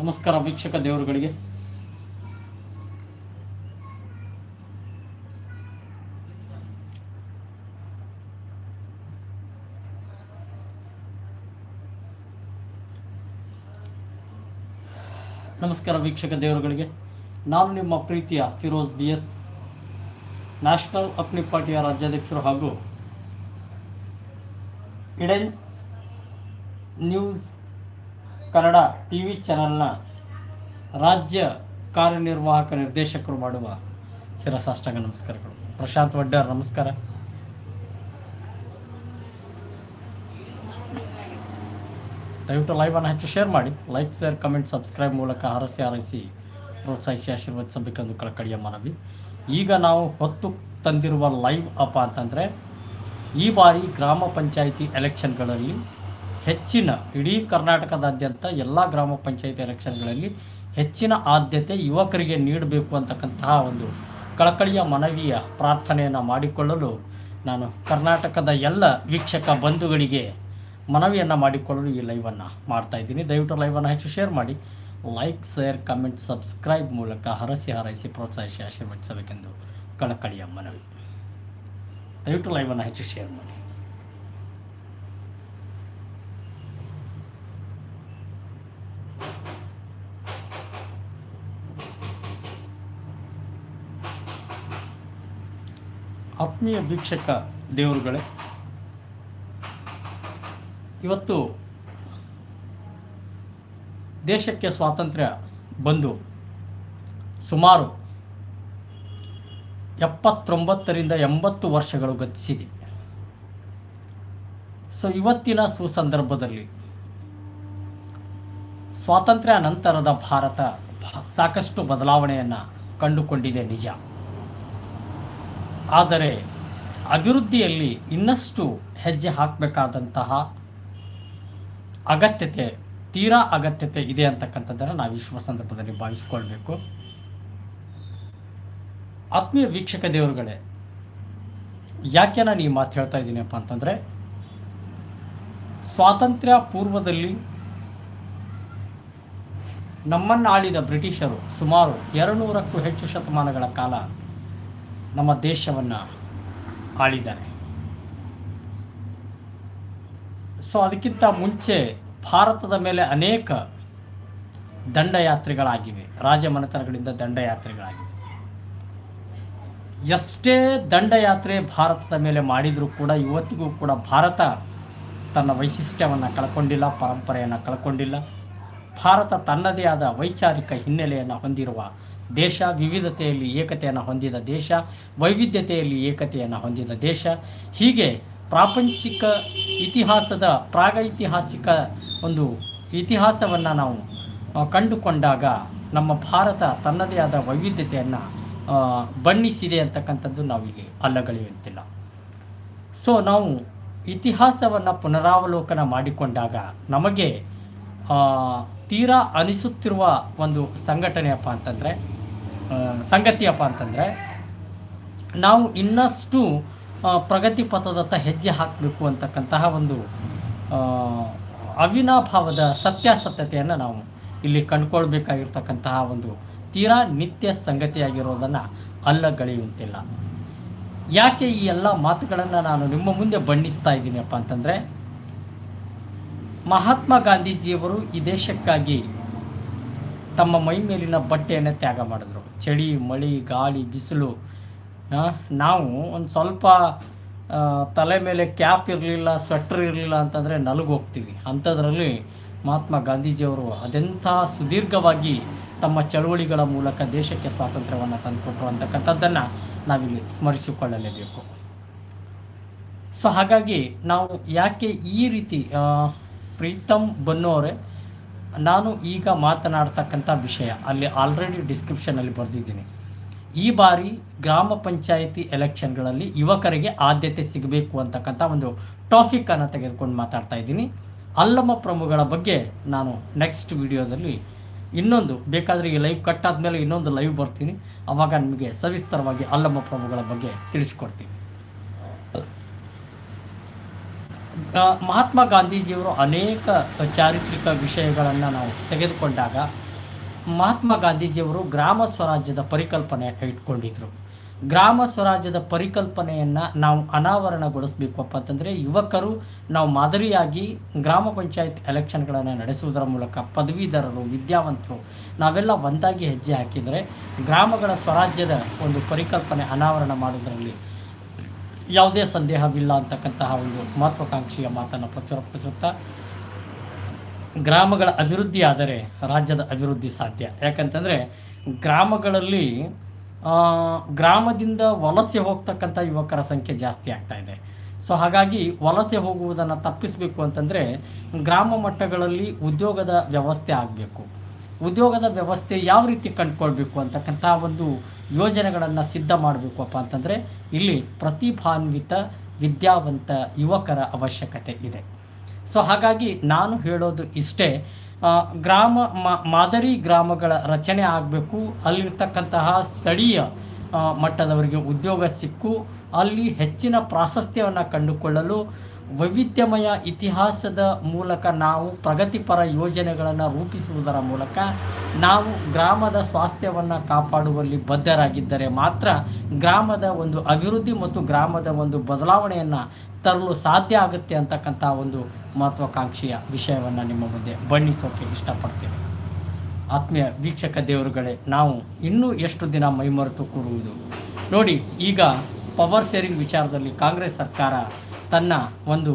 ನಮಸ್ಕಾರ ವೀಕ್ಷಕ ದೇವರುಗಳಿಗೆ. ನಮಸ್ಕಾರ ವೀಕ್ಷಕ ದೇವರುಗಳಿಗೆ. ನಾನು ನಿಮ್ಮ ಪ್ರೀತಿಯ Firoz B S national Apni ಪಾರ್ಟಿಯ ರಾಜ್ಯಾಧ್ಯಕ್ಷರು ಹಾಗೂ ಇಡೆನ್ಸ್ ನ್ಯೂಸ್ ಕನ್ನಡ ಟಿ ವಿ ಚಾನಲ್ನ ರಾಜ್ಯ ಕಾರ್ಯನಿರ್ವಾಹಕ ನಿರ್ದೇಶಕರು ಮಾಡುವ ಶಿರಸಾಷ್ಟಾಂಗ ನಮಸ್ಕಾರಗಳು. ಪ್ರಶಾಂತ್ ವಡ್ಡರ್ ನಮಸ್ಕಾರ. ದಯವಿಟ್ಟು ಲೈವನ್ನು ಹೆಚ್ಚು ಶೇರ್ ಮಾಡಿ. ಲೈಕ್ ಶೇರ್ ಕಮೆಂಟ್ ಸಬ್ಸ್ಕ್ರೈಬ್ ಮೂಲಕ ಹರಸಿ ಹಾರೈಸಿ ಪ್ರೋತ್ಸಾಹಿಸಿ ಆಶೀರ್ವದಿಸಬೇಕೆಂದು ಕಳಕಳಿಯ ಮನವಿ. ಈಗ ನಾವು ಹೊತ್ತು ತಂದಿರುವ ಲೈವ್ ಅಪ್ಪ ಅಂತಂದರೆ ಈ ಬಾರಿ ಗ್ರಾಮ ಪಂಚಾಯಿತಿ ಎಲೆಕ್ಷನ್ಗಳಲ್ಲಿ ಹೆಚ್ಚಿನ ಇಡೀ ಕರ್ನಾಟಕದಾದ್ಯಂತ ಎಲ್ಲ ಗ್ರಾಮ ಪಂಚಾಯಿತಿ ಎಲೆಕ್ಷನ್ಗಳಲ್ಲಿ ಹೆಚ್ಚಿನ ಆದ್ಯತೆ ಯುವಕರಿಗೆ ನೀಡಬೇಕು ಅಂತಕ್ಕಂತಹ ಒಂದು ಕಳಕಳಿಯ ಮನವಿಯ ಪ್ರಾರ್ಥನೆಯನ್ನು ಮಾಡಿಕೊಳ್ಳಲು ನಾನು ಕರ್ನಾಟಕದ ಎಲ್ಲ ವೀಕ್ಷಕ ಬಂಧುಗಳಿಗೆ ಮನವಿಯನ್ನು ಮಾಡಿಕೊಳ್ಳಲು ಈ ಲೈವನ್ನು ಮಾಡ್ತಾ ಇದ್ದೀನಿ. ದಯವಿಟ್ಟು ಲೈವನ್ನು ಹೆಚ್ಚು ಶೇರ್ ಮಾಡಿ. ಲೈಕ್, ಶೇರ್, ಕಮೆಂಟ್, ಸಬ್ಸ್ಕ್ರೈಬ್ ಮೂಲಕ ಹರಸಿ ಹರಸಿ ಪ್ರೋತ್ಸಾಹಿಸಿ ಆಶೀರ್ವದಿಸಬೇಕೆಂದು ಕಳಕಳಿಯ ಮನವಿ. ದಯವಿಟ್ಟು ಲೈವನ್ನು ಹೆಚ್ಚು ಶೇರ್ ಮಾಡಿ. ಆತ್ಮೀಯ ವೀಕ್ಷಕ ದೇವರುಗಳೇ, ಇವತ್ತು ದೇಶಕ್ಕೆ ಸ್ವಾತಂತ್ರ್ಯ ಬಂದು ಸುಮಾರು ಎಪ್ಪತ್ತೊಂಬತ್ತರಿಂದ ಎಂಬತ್ತು ವರ್ಷಗಳು ಗತಿಸಿದೆ. ಸೊ ಇವತ್ತಿನ ಸುಸಂದರ್ಭದಲ್ಲಿ ಸ್ವಾತಂತ್ರ್ಯ ನಂತರದ ಭಾರತ ಸಾಕಷ್ಟು ಬದಲಾವಣೆಯನ್ನು ಕಂಡುಕೊಂಡಿದೆ ನಿಜ. ಆದರೆ ಅಭಿವೃದ್ಧಿಯಲ್ಲಿ ಇನ್ನಷ್ಟು ಹೆಜ್ಜೆ ಹಾಕಬೇಕಾದಂತಹ ಅಗತ್ಯತೆ, ತೀರಾ ಅಗತ್ಯತೆ ಇದೆ ಅಂತಕ್ಕಂಥದ್ದನ್ನು ನಾವು ವಿಶ್ವ ಸಂದರ್ಭದಲ್ಲಿ ಭಾವಿಸ್ಕೊಳ್ಬೇಕು. ಆತ್ಮೀಯ ವೀಕ್ಷಕ ದೇವರುಗಳೇ, ಯಾಕೆ ನಾನು ಈ ಮಾತು ಹೇಳ್ತಾ ಇದ್ದೀನಪ್ಪ ಅಂತಂದರೆ, ಸ್ವಾತಂತ್ರ್ಯ ಪೂರ್ವದಲ್ಲಿ ನಮ್ಮನ್ನು ಆಳಿದ ಬ್ರಿಟಿಷರು ಸುಮಾರು ಎರಡುನೂರಕ್ಕೂ ಹೆಚ್ಚು ಶತಮಾನಗಳ ಕಾಲ ನಮ್ಮ ದೇಶವನ್ನು ಆಳಿದ್ದಾರೆ. ಸೊ ಅದಕ್ಕಿಂತ ಮುಂಚೆ ಭಾರತದ ಮೇಲೆ ಅನೇಕ ದಂಡಯಾತ್ರೆಗಳಾಗಿವೆ. ರಾಜಮನೆತನಗಳಿಂದ ದಂಡಯಾತ್ರೆಗಳಾಗಿವೆ. ಎಷ್ಟೇ ದಂಡಯಾತ್ರೆ ಭಾರತದ ಮೇಲೆ ಮಾಡಿದರೂ ಕೂಡ ಇವತ್ತಿಗೂ ಕೂಡ ಭಾರತ ತನ್ನ ವೈಶಿಷ್ಟ್ಯವನ್ನು ಕಳ್ಕೊಂಡಿಲ್ಲ, ಪರಂಪರೆಯನ್ನು ಕಳ್ಕೊಂಡಿಲ್ಲ. ಭಾರತ ತನ್ನದೇ ಆದ ವೈಚಾರಿಕ ಹಿನ್ನೆಲೆಯನ್ನು ಹೊಂದಿರುವ ದೇಶ, ವಿವಿಧತೆಯಲ್ಲಿ ಏಕತೆಯನ್ನು ಹೊಂದಿದ ದೇಶ, ವೈವಿಧ್ಯತೆಯಲ್ಲಿ ಏಕತೆಯನ್ನು ಹೊಂದಿದ ದೇಶ. ಹೀಗೆ ಪ್ರಾಪಂಚಿಕ ಇತಿಹಾಸದ, ಪ್ರಾಗೈತಿಹಾಸಿಕ ಒಂದು ಇತಿಹಾಸವನ್ನು ನಾವು ಕಂಡುಕೊಂಡಾಗ ನಮ್ಮ ಭಾರತ ತನ್ನದೇ ಆದ ವೈವಿಧ್ಯತೆಯನ್ನು ಬಣ್ಣಿಸಿದೆ ಅಂತಕ್ಕಂಥದ್ದು ನಾವಿಲ್ಲಿ ಅಲ್ಲಗಳೆಯುವಂತಿಲ್ಲ ಸೊ ನಾವು ಇತಿಹಾಸವನ್ನು ಪುನರಾವಲೋಕನ ಮಾಡಿಕೊಂಡಾಗ ನಮಗೆ ತೀರಾ ಅನಿಸುತ್ತಿರುವ ಒಂದು ಸಂಘಟನೆಯಪ್ಪ ಅಂತಂದರೆ ಸಂಗತಿಯಪ್ಪ ಅಂತಂದರೆ, ನಾವು ಇನ್ನಷ್ಟು ಪ್ರಗತಿ ಪಥದತ್ತ ಹೆಜ್ಜೆ ಹಾಕಬೇಕು ಅಂತಕ್ಕಂತಹ ಒಂದು ಅವಿನಾಭಾವದ ಸತ್ಯಾಸತ್ಯತೆಯನ್ನು ನಾವು ಇಲ್ಲಿ ಕಂಡುಕೊಳ್ಬೇಕಾಗಿರ್ತಕ್ಕಂತಹ ಒಂದು ತೀರಾ ನಿತ್ಯ ಸಂಗತಿಯಾಗಿರೋದನ್ನು ಅಲ್ಲಗಳೆಯುವಂತಿಲ್ಲ ಯಾಕೆ ಈ ಎಲ್ಲ ಮಾತುಗಳನ್ನು ನಾನು ನಿಮ್ಮ ಮುಂದೆ ಬಣ್ಣಿಸ್ತಾ ಇದ್ದೀನಪ್ಪ ಅಂತಂದರೆ, ಮಹಾತ್ಮ ಗಾಂಧೀಜಿಯವರು ಈ ದೇಶಕ್ಕಾಗಿ ತಮ್ಮ ಮೈ ಮೇಲಿನ ಬಟ್ಟೆಯನ್ನು ತ್ಯಾಗ ಮಾಡಿದ್ರು. ಚಳಿ, ಮಳಿ, ಗಾಳಿ, ಬಿಸಿಲು. ನಾವು ಒಂದು ಸ್ವಲ್ಪ ತಲೆ ಮೇಲೆ ಕ್ಯಾಪ್ ಇರಲಿಲ್ಲ, ಸ್ವೆಟ್ರ್ ಇರಲಿಲ್ಲ ಅಂತಂದರೆ ನಲುಗೋಗ್ತೀವಿ. ಅಂಥದ್ರಲ್ಲಿ ಮಹಾತ್ಮ ಗಾಂಧೀಜಿಯವರು ಅದೆಂಥ ಸುದೀರ್ಘವಾಗಿ ತಮ್ಮ ಚಳುವಳಿಗಳ ಮೂಲಕ ದೇಶಕ್ಕೆ ಸ್ವಾತಂತ್ರ್ಯವನ್ನು ತಂದುಕೊಟ್ರು ಅಂತಕ್ಕಂಥದ್ದನ್ನು ನಾವಿಲ್ಲಿ ಸ್ಮರಿಸಿಕೊಳ್ಳಲೇಬೇಕು. ಸೊ ಹಾಗಾಗಿ ನಾವು ಯಾಕೆ ಈ ರೀತಿ ಪ್ರೀತಮ್ ಬನ್ನೋರೆ ನಾನು ಈಗ ಮಾತನಾಡ್ತಕ್ಕಂಥ ವಿಷಯ ಅಲ್ಲಿ ಆಲ್ರೆಡಿ ಡಿಸ್ಕ್ರಿಪ್ಷನಲ್ಲಿ ಬರೆದಿದ್ದೀನಿ. ಈ ಬಾರಿ ಗ್ರಾಮ ಪಂಚಾಯಿತಿ ಎಲೆಕ್ಷನ್ಗಳಲ್ಲಿ ಯುವಕರಿಗೆ ಆದ್ಯತೆ ಸಿಗಬೇಕು ಅಂತಕ್ಕಂಥ ಒಂದು ಟಾಪಿಕನ್ನು ತೆಗೆದುಕೊಂಡು ಮಾತಾಡ್ತಾ ಇದ್ದೀನಿ. ಅಲ್ಲಮ ಪ್ರಮುಖಗಳ ಬಗ್ಗೆ ನಾನು ನೆಕ್ಸ್ಟ್ ವಿಡಿಯೋದಲ್ಲಿ ಇನ್ನೊಂದು, ಬೇಕಾದರೆ ಈ ಲೈವ್ ಕಟ್ ಆದಮೇಲೆ ಇನ್ನೊಂದು ಲೈವ್ ಬರ್ತೀನಿ. ಆವಾಗ ನಿಮಗೆ ಸವಿಸ್ತರವಾಗಿ ಅಲ್ಲಮ ಪ್ರಭುಗಳ ಬಗ್ಗೆ ತಿಳಿಸ್ಕೊಡ್ತೀನಿ ಆ, ಮಹಾತ್ಮ ಗಾಂಧೀಜಿಯವರು ಅನೇಕ ಚಾರಿತ್ರಿಕ ವಿಷಯಗಳನ್ನು ನಾವು ತೆಗೆದುಕೊಂಡಾಗ ಮಹಾತ್ಮ ಗಾಂಧೀಜಿಯವರು ಗ್ರಾಮ ಸ್ವರಾಜ್ಯದ ಪರಿಕಲ್ಪನೆ ಇಟ್ಕೊಂಡಿದ್ರು. ಗ್ರಾಮ ಸ್ವರಾಜ್ಯದ ಪರಿಕಲ್ಪನೆಯನ್ನು ನಾವು ಅನಾವರಣಗೊಳಿಸಬೇಕಪ್ಪ ಅಂತಂದರೆ ಯುವಕರು ನಾವು ಮಾದರಿಯಾಗಿ ಗ್ರಾಮ ಪಂಚಾಯತ್ ಎಲೆಕ್ಷನ್ಗಳನ್ನು ನಡೆಸುವುದರ ಮೂಲಕ ಪದವೀಧರರು, ವಿದ್ಯಾವಂತರು ನಾವೆಲ್ಲ ಒಂದಾಗಿ ಹೆಜ್ಜೆ ಹಾಕಿದರೆ ಗ್ರಾಮಗಳ ಸ್ವರಾಜ್ಯದ ಒಂದು ಪರಿಕಲ್ಪನೆ ಅನಾವರಣ ಮಾಡೋದರಲ್ಲಿ ಯಾವುದೇ ಸಂದೇಹವಿಲ್ಲ ಅಂತಕ್ಕಂತಹ ಒಂದು ಮಹತ್ವಾಕಾಂಕ್ಷೆಯ ಮಾತನ್ನು ಪ್ರಚುರಪಡಿಸುತ್ತಾ ಗ್ರಾಮಗಳ ಅಭಿವೃದ್ಧಿ ಆದರೆ ರಾಜ್ಯದ ಅಭಿವೃದ್ಧಿ ಸಾಧ್ಯ. ಯಾಕಂತಂದರೆ ಗ್ರಾಮಗಳಲ್ಲಿ ಗ್ರಾಮದಿಂದ ವಲಸೆ ಹೋಗ್ತಕ್ಕಂಥ ಯುವಕರ ಸಂಖ್ಯೆ ಜಾಸ್ತಿ ಆಗ್ತಾ ಇದೆ. ಸೊ ಹಾಗಾಗಿ ವಲಸೆ ಹೋಗುವುದನ್ನು ತಪ್ಪಿಸಬೇಕು ಅಂತಂದರೆ ಗ್ರಾಮ ಮಟ್ಟಗಳಲ್ಲಿ ಉದ್ಯೋಗದ ವ್ಯವಸ್ಥೆ ಆಗಬೇಕು. ಉದ್ಯೋಗದ ವ್ಯವಸ್ಥೆ ಯಾವ ರೀತಿ ಕಂಡುಕೊಳ್ಬೇಕು ಅಂತಕ್ಕಂಥ ಒಂದು ಯೋಜನೆಗಳನ್ನು ಸಿದ್ಧ ಮಾಡಬೇಕಪ್ಪ ಅಂತಂದರೆ ಇಲ್ಲಿ ಪ್ರತಿಭಾನ್ವಿತ, ವಿದ್ಯಾವಂತ ಯುವಕರ ಅವಶ್ಯಕತೆ ಇದೆ. ಸೊ ಹಾಗಾಗಿ ನಾನು ಹೇಳೋದು ಇಷ್ಟೇ ಗ್ರಾಮ ಮಾದರಿ ಗ್ರಾಮಗಳ ರಚನೆ ಆಗಬೇಕು, ಅಲ್ಲಿರ್ತಕ್ಕಂತಹ ಸ್ಥಳೀಯ ಮಟ್ಟದವರಿಗೆ ಉದ್ಯೋಗ ಸಿಕ್ಕು, ಅಲ್ಲಿ ಹೆಚ್ಚಿನ ಪ್ರಾಶಸ್ತ್ಯವನ್ನು ಕಂಡುಕೊಳ್ಳಲು ವೈವಿಧ್ಯಮಯ ಇತಿಹಾಸದ ಮೂಲಕ ನಾವು ಪ್ರಗತಿಪರ ಯೋಜನೆಗಳನ್ನು ರೂಪಿಸುವುದರ ಮೂಲಕ ನಾವು ಗ್ರಾಮದ ಸ್ವಾಸ್ಥ್ಯವನ್ನು ಕಾಪಾಡುವಲ್ಲಿ ಬದ್ಧರಾಗಿದ್ದರೆ ಮಾತ್ರ ಗ್ರಾಮದ ಒಂದು ಅಭಿವೃದ್ಧಿ ಮತ್ತು ಗ್ರಾಮದ ಒಂದು ಬದಲಾವಣೆಯನ್ನು ತರಲು ಸಾಧ್ಯ ಆಗುತ್ತೆ ಅಂತಕ್ಕಂಥ ಒಂದು ಮಹತ್ವಾಕಾಂಕ್ಷೆಯ ವಿಷಯವನ್ನು ನಿಮ್ಮ ಮುಂದೆ ಬಣ್ಣಿಸೋಕೆ ಇಷ್ಟಪಡ್ತೇವೆ ಆತ್ಮೀಯ ವೀಕ್ಷಕ ದೇವರುಗಳೇ, ನಾವು ಇನ್ನೂ ಎಷ್ಟು ದಿನ ಮೈಮರೆತು ಕೂರುವುದು? ನೋಡಿ, ಈಗ ಪವರ್ ಶೇರಿಂಗ್ ವಿಚಾರದಲ್ಲಿ ಕಾಂಗ್ರೆಸ್ ಸರ್ಕಾರ ತನ್ನ ಒಂದು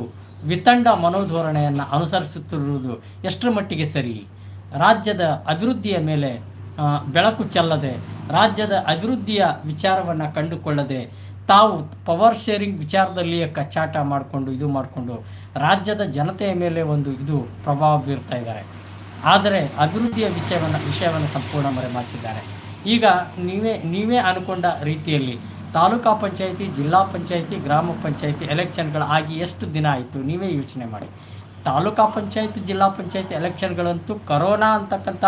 ವಿತಂಡ ಮನೋಧೋರಣೆಯನ್ನು ಅನುಸರಿಸುತ್ತಿರುವುದು ಎಷ್ಟರ ಮಟ್ಟಿಗೆ ಸರಿ? ರಾಜ್ಯದ ಅಭಿವೃದ್ಧಿಯ ಮೇಲೆ ಬೆಳಕು ಚೆಲ್ಲದೆ, ರಾಜ್ಯದ ಅಭಿವೃದ್ಧಿಯ ವಿಚಾರವನ್ನು ಕಂಡುಕೊಳ್ಳದೆ, ತಾವು ಪವರ್ ಶೇರಿಂಗ್ ವಿಚಾರದಲ್ಲಿಯೇ ಕಚ್ಚಾಟ ಮಾಡಿಕೊಂಡು, ಇದು ಮಾಡಿಕೊಂಡು ರಾಜ್ಯದ ಜನತೆಯ ಮೇಲೆ ಒಂದು ಇದು ಪ್ರಭಾವ ಬೀರ್ತಾ ಇದ್ದಾರೆ. ಆದರೆ ಅಭಿವೃದ್ಧಿಯ ವಿಷಯವನ್ನು ವಿಷಯವನ್ನು ಸಂಪೂರ್ಣ ಮರೆಮಾಚಿದ್ದಾರೆ. ಈಗ ನೀವೇ ನೀವೇ ಅನ್ಕೊಂಡ ರೀತಿಯಲ್ಲಿ ತಾಲೂಕಾ ಪಂಚಾಯಿತಿ, ಜಿಲ್ಲಾ ಪಂಚಾಯಿತಿ, ಗ್ರಾಮ ಪಂಚಾಯಿತಿ ಎಲೆಕ್ಷನ್ಗಳು ಆಗಿ ಎಷ್ಟು ದಿನ ಆಯಿತು ನೀವೇ ಯೋಚನೆ ಮಾಡಿ. ತಾಲೂಕಾ ಪಂಚಾಯಿತಿ, ಜಿಲ್ಲಾ ಪಂಚಾಯಿತಿ ಎಲೆಕ್ಷನ್ಗಳಂತೂ ಕರೋನಾ ಅಂತಕ್ಕಂಥ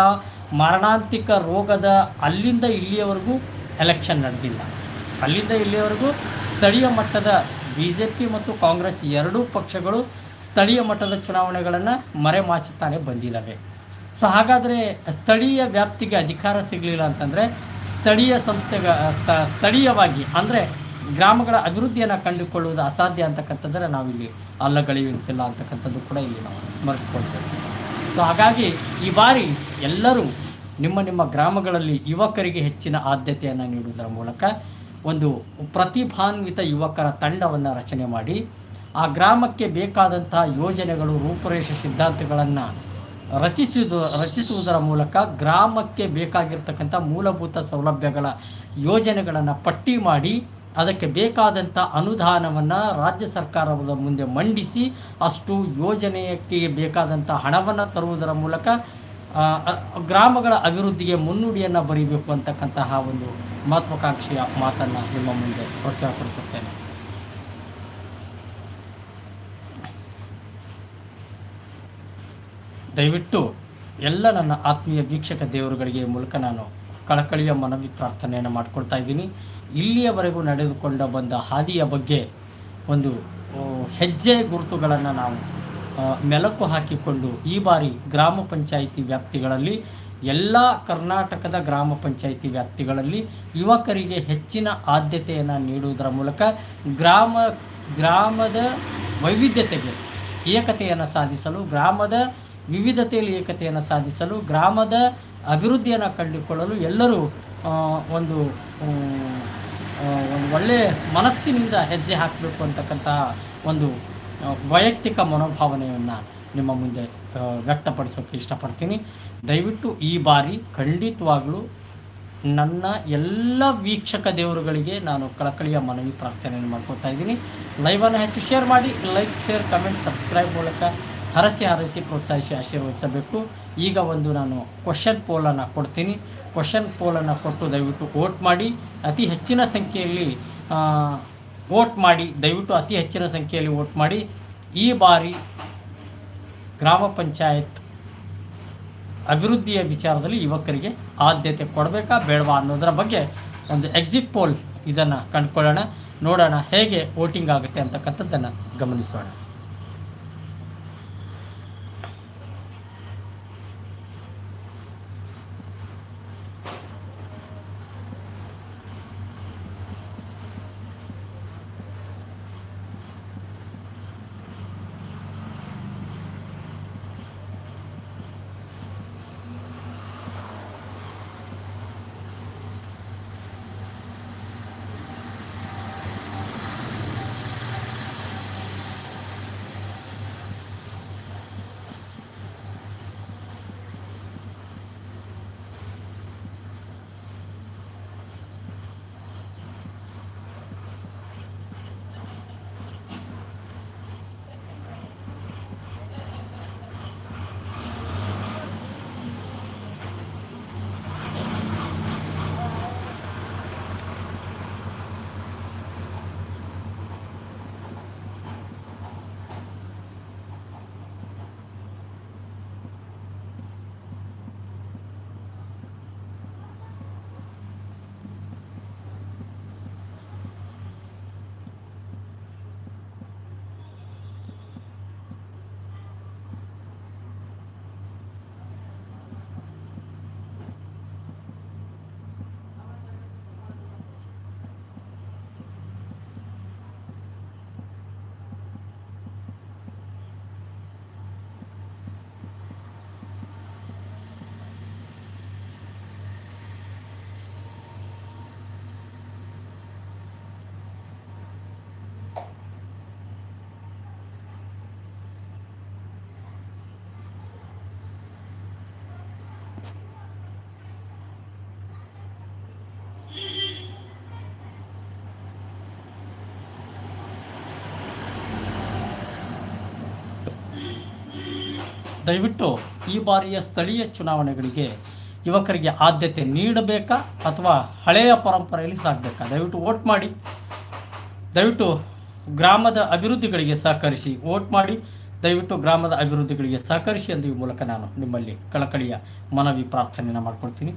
ಮಾರಣಾಂತಿಕ ರೋಗದ ಅಲ್ಲಿಂದ ಇಲ್ಲಿಯವರೆಗೂ ಎಲೆಕ್ಷನ್ ನಡೆದಿಲ್ಲ. ಅಲ್ಲಿಂದ ಇಲ್ಲಿಯವರೆಗೂ ಸ್ಥಳೀಯ ಮಟ್ಟದ ಬಿ ಜೆ ಪಿ ಮತ್ತು ಕಾಂಗ್ರೆಸ್ ಎರಡೂ ಪಕ್ಷಗಳು ಸ್ಥಳೀಯ ಮಟ್ಟದ ಚುನಾವಣೆಗಳನ್ನು ಮರೆಮಾಚುತ್ತಾನೆ ಬಂದಿದ್ದಾವೆ. ಸೊ ಹಾಗಾದರೆ ಸ್ಥಳೀಯ ವ್ಯಾಪ್ತಿಗೆ ಅಧಿಕಾರ ಸಿಗಲಿಲ್ಲ ಅಂತಂದರೆ ಸ್ಥಳೀಯ ಸಂಸ್ಥೆಗ ಸ್ಥ- ಸ್ಥಳೀಯವಾಗಿ, ಅಂದರೆ ಗ್ರಾಮಗಳ ಅಭಿವೃದ್ಧಿಯನ್ನು ಕಂಡುಕೊಳ್ಳುವುದು ಅಸಾಧ್ಯ ಅಂತಕ್ಕಂಥದ್ದನ್ನು ನಾವಿಲ್ಲಿ ಅಲ್ಲಗಳೆಯುತ್ತಿಲ್ಲ ಅಂತಕ್ಕಂಥದ್ದು ಕೂಡ ಇಲ್ಲಿ ನಾವು ಸ್ಮರಿಸ್ಕೊಳ್ತೇವೆ. ಸೊ ಹಾಗಾಗಿ ಈ ಬಾರಿ ಎಲ್ಲರೂ ನಿಮ್ಮ ನಿಮ್ಮ ಗ್ರಾಮಗಳಲ್ಲಿ ಯುವಕರಿಗೆ ಹೆಚ್ಚಿನ ಆದ್ಯತೆಯನ್ನು ನೀಡುವುದರ ಮೂಲಕ ಒಂದು ಪ್ರತಿಭಾನ್ವಿತ ಯುವಕರ ತಂಡವನ್ನು ರಚನೆ ಮಾಡಿ, ಆ ಗ್ರಾಮಕ್ಕೆ ಬೇಕಾದಂತಹ ಯೋಜನೆಗಳು, ರೂಪುರೇಷ ಸಿದ್ಧಾಂತಗಳನ್ನು ರಚಿಸುವುದು ರಚಿಸುವುದರ ಮೂಲಕ ಗ್ರಾಮಕ್ಕೆ ಬೇಕಾಗಿರ್ತಕ್ಕಂಥ ಮೂಲಭೂತ ಸೌಲಭ್ಯಗಳ ಯೋಜನೆಗಳನ್ನು ಪಟ್ಟಿ ಮಾಡಿ ಅದಕ್ಕೆ ಬೇಕಾದಂಥ ಅನುದಾನವನ್ನು ರಾಜ್ಯ ಸರ್ಕಾರದ ಮುಂದೆ ಮಂಡಿಸಿ ಅಷ್ಟು ಯೋಜನೆಗೆ ಬೇಕಾದಂಥ ಹಣವನ್ನು ತರುವುದರ ಮೂಲಕ ಗ್ರಾಮಗಳ ಅಭಿವೃದ್ಧಿಗೆ ಮುನ್ನುಡಿಯನ್ನು ಬರೀಬೇಕು ಅಂತಕ್ಕಂತಹ ಒಂದು ಮಹತ್ವಾಕಾಂಕ್ಷೆಯ ಮಾತನ್ನು ನಿಮ್ಮ ಮುಂದೆ ಪ್ರಚಾರಪಡಿಸುತ್ತೇನೆ ದಯವಿಟ್ಟು ಎಲ್ಲ ನನ್ನ ಆತ್ಮೀಯ ವೀಕ್ಷಕ ದೇವರುಗಳಿಗೆ ಮೂಲಕ ನಾನು ಕಳಕಳಿಯ ಮನವಿ ಪ್ರಾರ್ಥನೆಯನ್ನು ಮಾಡ್ಕೊಳ್ತಾ ಇದ್ದೀನಿ. ಇಲ್ಲಿಯವರೆಗೂ ನಡೆದುಕೊಂಡ ಬಂದ ಹಾದಿಯ ಬಗ್ಗೆ ಒಂದು ಹೆಜ್ಜೆ ಗುರುತುಗಳನ್ನು ನಾವು ಮೆಲುಕು ಹಾಕಿಕೊಂಡು ಈ ಬಾರಿ ಗ್ರಾಮ ಪಂಚಾಯಿತಿ ವ್ಯಾಪ್ತಿಗಳಲ್ಲಿ, ಎಲ್ಲ ಕರ್ನಾಟಕದ ಗ್ರಾಮ ಪಂಚಾಯಿತಿ ವ್ಯಾಪ್ತಿಗಳಲ್ಲಿ ಯುವಕರಿಗೆ ಹೆಚ್ಚಿನ ಆದ್ಯತೆಯನ್ನು ನೀಡುವುದರ ಮೂಲಕ ಗ್ರಾಮ, ಗ್ರಾಮದ ವೈವಿಧ್ಯತೆಗೆ ಏಕತೆಯನ್ನು ಸಾಧಿಸಲು, ಗ್ರಾಮದ ವಿವಿಧತೆಯಲ್ಲಿ ಏಕತೆಯನ್ನು ಸಾಧಿಸಲು, ಗ್ರಾಮದ ಅಭಿವೃದ್ಧಿಯನ್ನು ಕಂಡುಕೊಳ್ಳಲು ಎಲ್ಲರೂ ಒಂದು ಒಂದು ಒಳ್ಳೆಯ ಮನಸ್ಸಿನಿಂದ ಹೆಜ್ಜೆ ಹಾಕಬೇಕು ಅಂತಕ್ಕಂತಹ ಒಂದು ವೈಯಕ್ತಿಕ ಮನೋಭಾವನೆಯನ್ನು ನಿಮ್ಮ ಮುಂದೆ ವ್ಯಕ್ತಪಡಿಸೋಕೆ ವ್ಯಕ್ತಪಡಿಸೋಕ್ಕೆ ಇಷ್ಟಪಡ್ತೀನಿ. ದಯವಿಟ್ಟು ಈ ಬಾರಿ ಖಂಡಿತವಾಗಲೂ ನನ್ನ ಎಲ್ಲ ವೀಕ್ಷಕ ದೇವರುಗಳಿಗೆ ನಾನು ಕಳಕಳಿಯ ಮನವಿ ಪ್ರಾರ್ಥನೆಯನ್ನು ಮಾಡ್ಕೊತಾ ಇದ್ದೀನಿ. ಲೈವನ್ನು ಹೆಚ್ಚು ಶೇರ್ ಮಾಡಿ, ಲೈಕ್, ಶೇರ್, ಕಮೆಂಟ್, ಸಬ್ಸ್ಕ್ರೈಬ್ ಮೂಲಕ ಹರಸಿ ಹರಸಿ ಪ್ರೋತ್ಸಾಹಿಸಿ ಆಶೀರ್ವದಿಸಬೇಕು. ಈಗ ಒಂದು ನಾನು ಕ್ವಶನ್ ಪೋಲನ್ನು ಕೊಡ್ತೀನಿ. ಕ್ವಶನ್ ಪೋಲನ್ನು ಕೊಟ್ಟು ದಯವಿಟ್ಟು ವೋಟ್ ಮಾಡಿ. ಅತಿ ಹೆಚ್ಚಿನ ಸಂಖ್ಯೆಯಲ್ಲಿ ವೋಟ್ ಮಾಡಿ. ದಯವಿಟ್ಟು ಅತಿ ಹೆಚ್ಚಿನ ಸಂಖ್ಯೆಯಲ್ಲಿ ವೋಟ್ ಮಾಡಿ. ಈ ಬಾರಿ ಗ್ರಾಮ ಪಂಚಾಯತ್ ಅಭಿವೃದ್ಧಿಯ ವಿಚಾರದಲ್ಲಿ ಯುವಕರಿಗೆ ಆದ್ಯತೆ ಕೊಡಬೇಕಾ, ಬೇಡವಾ ಅನ್ನೋದರ ಬಗ್ಗೆ ಒಂದು ಎಕ್ಸಿಟ್ ಪೋಲ್ ಇದನ್ನು ಕಂಡುಕೊಳ್ಳೋಣ. ನೋಡೋಣ ಹೇಗೆ ವೋಟಿಂಗ್ ಆಗುತ್ತೆ ಅಂತಕ್ಕಂಥದ್ದನ್ನು ಗಮನಿಸೋಣ. ದಯವಿಟ್ಟು ಈ ಬಾರಿಯ ಸ್ಥಳೀಯ ಚುನಾವಣೆಗಳಿಗೆ ಯುವಕರಿಗೆ ಆದ್ಯತೆ ನೀಡಬೇಕಾ ಅಥವಾ ಹಳೆಯ ಪರಂಪರೆಯಲ್ಲಿ ಸಾಗಬೇಕಾ? ದಯವಿಟ್ಟು ವೋಟ್ ಮಾಡಿ. ದಯವಿಟ್ಟು ಗ್ರಾಮದ ಅಭಿವೃದ್ಧಿಗಳಿಗೆ ಸಹಕರಿಸಿ ವೋಟ್ ಮಾಡಿ. ದಯವಿಟ್ಟು ಗ್ರಾಮದ ಅಭಿವೃದ್ಧಿಗಳಿಗೆ ಸಹಕರಿಸಿ ಎಂದು ಈ ಮೂಲಕ ನಾನು ನಿಮ್ಮಲ್ಲಿ ಕಳಕಳಿಯ ಮನವಿ ಪ್ರಾರ್ಥನೆಯನ್ನು ಮಾಡ್ಕೊಳ್ತೀನಿ.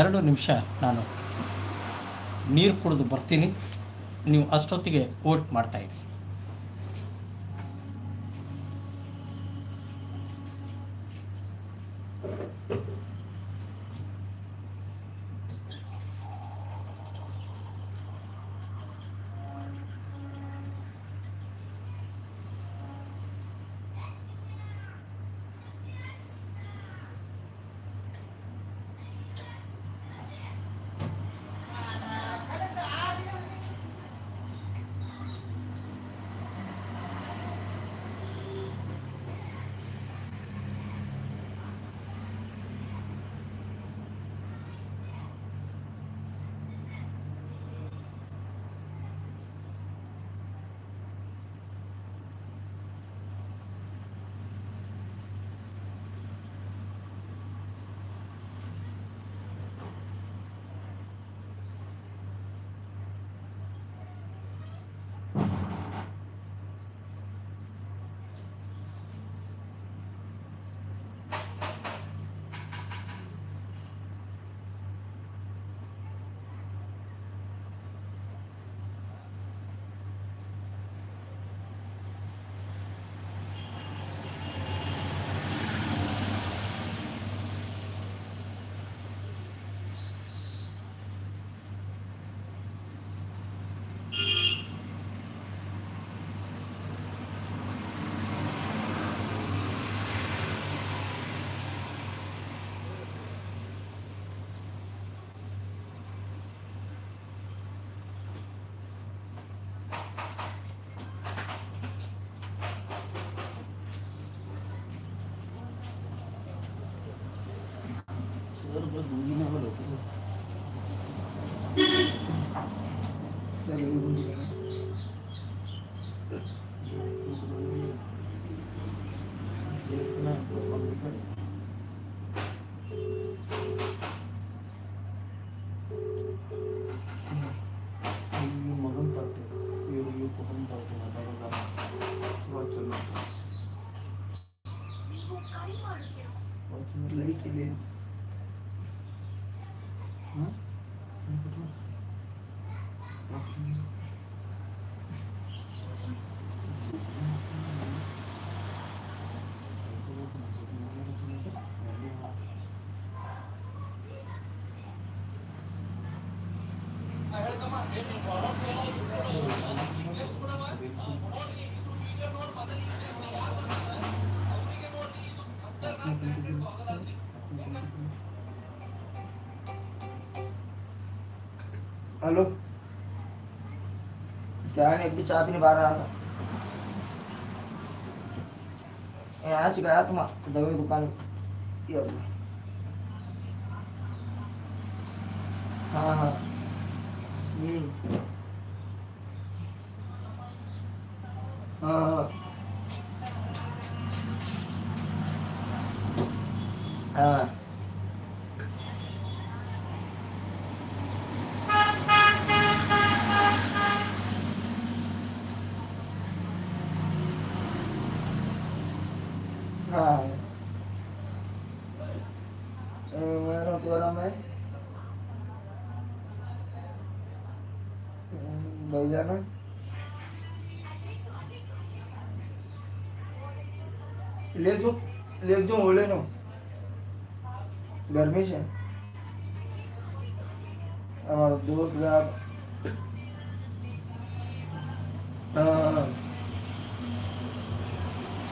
ಎರಡು ನಿಮಿಷ ನಾನು ನೀರು ಕುಡಿದು ಬರ್ತೀನಿ. ನೀವು ಅಷ್ಟೊತ್ತಿಗೆ ವೋಟ್ ಮಾಡ್ತಾಯಿರಿ हेलो। क्या नहीं अभी चाय पीने बाहर आया था। मैं आज गया वहाँ दवाई दुकान। हाँ हाँ। à. à.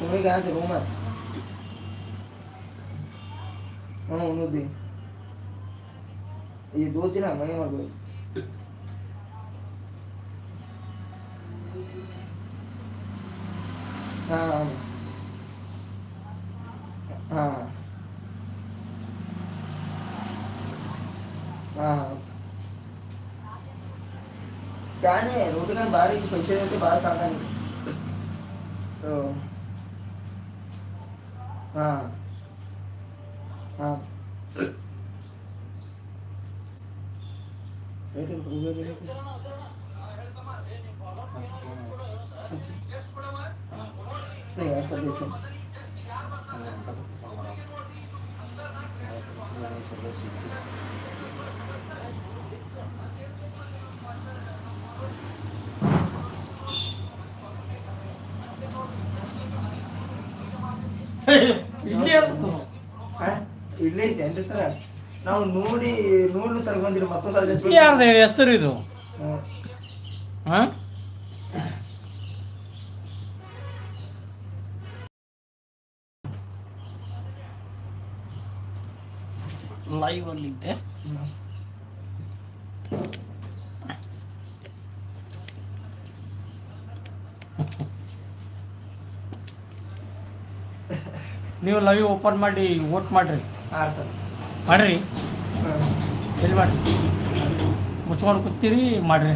तुम्हें कहाँ चलो मैं हाँ उन्होंने दिन ये दो दिन हमारे हमारे दोस्त हाँ हाँ। हाँ, हाँ।, हाँ, हाँ। क्या नहीं रोटी खाने बाहर पैसे देते बाहर कहाँ कहाँ ಇಲ್ಲಿ? ಇಲ್ಲೇ ಐತೆ ಸರ್? ನಾವು ನೋಡಿ ನೋಡ್ಲು ತಗೊಂಡಿರಿ ಮತ್ತೊಂದು ಇದು ಹೆಸರು ಇದು? ಹಾ. ಲೈವ್ ಅಲ್ಲಿ ಇದ್ದೆ. ನೀವು ಲೈವ್ ಓಪನ್ ಮಾಡಿ ವೋಟ್ ಮಾಡ್ರಿ. ಹಾಂ ಸರ್. ಮಾಡ್ರಿ. ಎಲ್ಲಿ ಮಾಡ್ರಿ? ಮುಚ್ಕೊಂಡು ಕೂತೀರಿ ಮಾಡ್ರಿ.